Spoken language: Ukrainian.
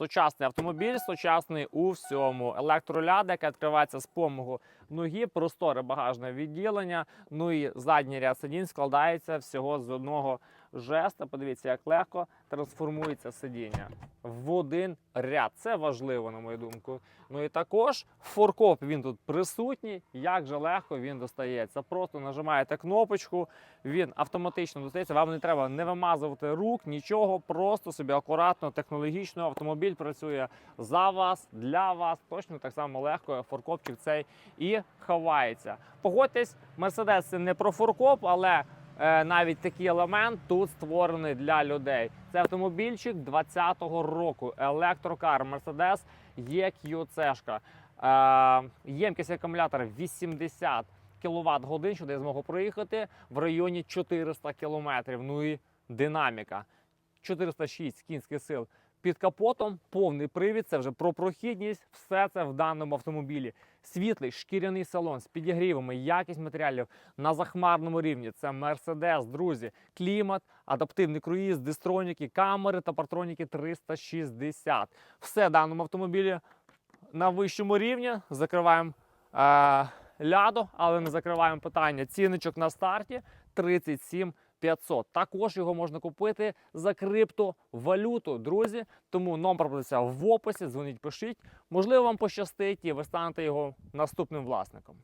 Сучасний автомобіль, сучасний у всьому. Електроляда, яка відкривається з помогу ноги, просторе багажне відділення. Ну і задній ряд сидінь складається всього з одного жеста. Подивіться, як легко трансформується сидіння в один ряд. Це важливо, на мою думку. Ну і також форкоп він тут присутній. Як же легко він достається. Просто нажимаєте кнопочку, він автоматично достається. Вам не треба не вимазувати рук, нічого. Просто собі акуратно, технологічно автомобіль працює за вас, для вас. Точно так само легко форкопчик цей і ховається. Погодьтесь, Мерседес це не про форкоп, але навіть такий елемент тут створений для людей. Це автомобільчик 20-го року. Електрокар Mercedes EQC. Е, ємкість акумулятора 80 кВт годин, що я змогу проїхати в районі 400 км. Ну і динаміка. 406 кінських сил. Під капотом повний привід, це вже про прохідність, все це в даному автомобілі. Світлий шкіряний салон з підігрівами, якість матеріалів на захмарному рівні. Це Mercedes, друзі. Клімат, адаптивний круїз, дистроніки, камери та партроніки 360. Все в даному автомобілі на вищому рівні. Закриваємо е, ляду, але не закриваємо питання. Ціночок на старті 37 500. Також його можна купити за криптовалюту, друзі. Тому номер пропозиція в описі. Дзвоніть, пишіть. Можливо, вам пощастить і ви станете його наступним власником.